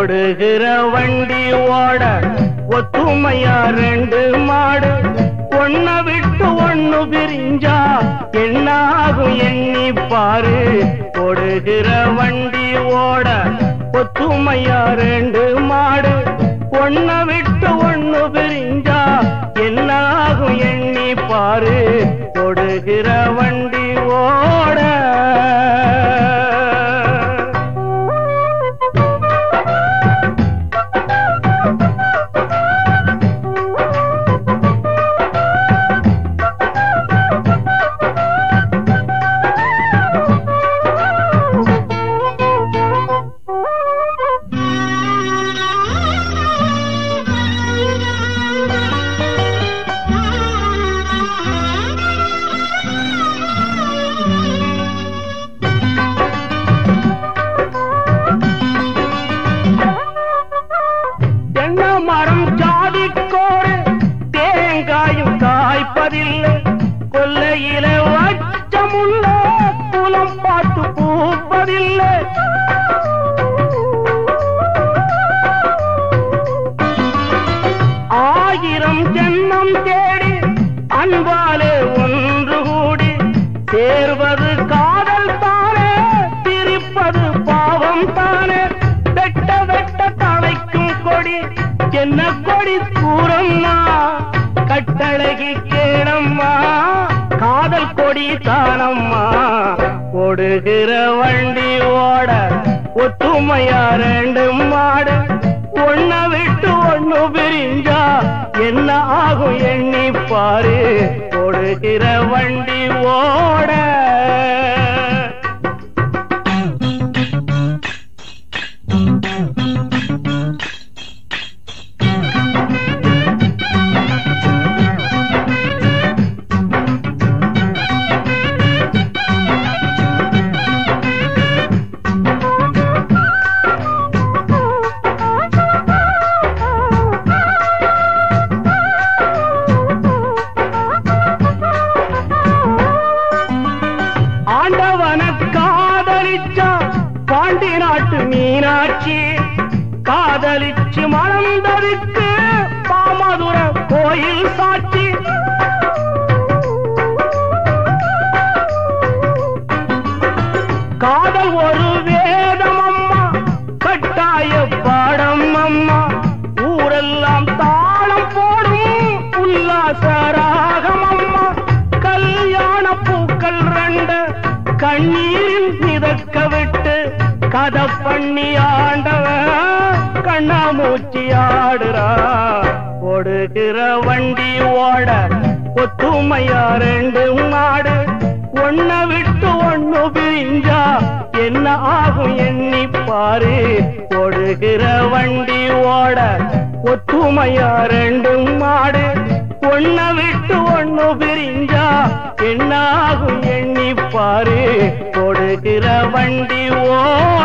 ஓடுகிற வண்டி ஓட ஒத்துமையா ரெண்டு மாடு. ஒன்ன விட்டு ஒண்ணு பிரிஞ்சா என்னாகும் எண்ணி பாரு. ஓடுகிற வண்டி ஓட ஒத்துமையா ரெண்டு மாடு. ஒன்ன விட்டு ஒண்ணு பிரிஞ்சா என்னாகும் எண்ணி பாரு. ஓடுகிற வண்டி காய்ப்பதில்லை கொல்லையில வச்சமுள்ள குலம் பாட்டு பூப்பதில்லை. ஆயிரம் ஜென்மம் தேடி அன்பாலே ஒன்று கூடி சேர்வது காதல் தானே பிரிப்பது பாவம் தானே. வெட்ட வெட்ட தலைக்கும் கொடி என்ன கொடி கூறம்மா கட்டழகி காதல் கொடி தானம்மா. ஓடுகிற வண்டி ஓட ஒத்துமையா ரெண்டு மாடு. ஒன்ன விட்டு ஒண்ணு பிரிஞ்சா என்ன ஆகும் எண்ணி பாரு. ஓடுகிற வண்டி ஓட மீனாட்சி காதலிச்சு மணந்ததுக்கு பாமதுர கோயில் சாட்சி. காதல் ஒரு வேதம் அம்மா கட்டாய பாடம் அம்மா ஊரெல்லாம் தாளம் போடும் உல்லாசராகம் அம்மா கல்யாண பூக்கள் ரெண்டு கண்ணீரில் மிதக்க விட்டு கதை பண்ணி ஆண்டவன் கண்ணாமூச்சி ஆடுறா. ஓடுகிற வண்டி ஓட ஒத்துமையா ரெண்டு மாடு. ஒன்ன விட்டு ஒண்ணு பிரிஞ்சா என்ன ஆகும் எண்ணி பாரு. ஓடுகிற வண்டி ஓட ஒத்துமையா ரெண்டு மாடு. ஒன்ன விட்டு ஒண்ணு பிரிஞ்சா என்ன ஆகும் எண்ணி பாரு. கொடுக்கிற வண்டி ஓ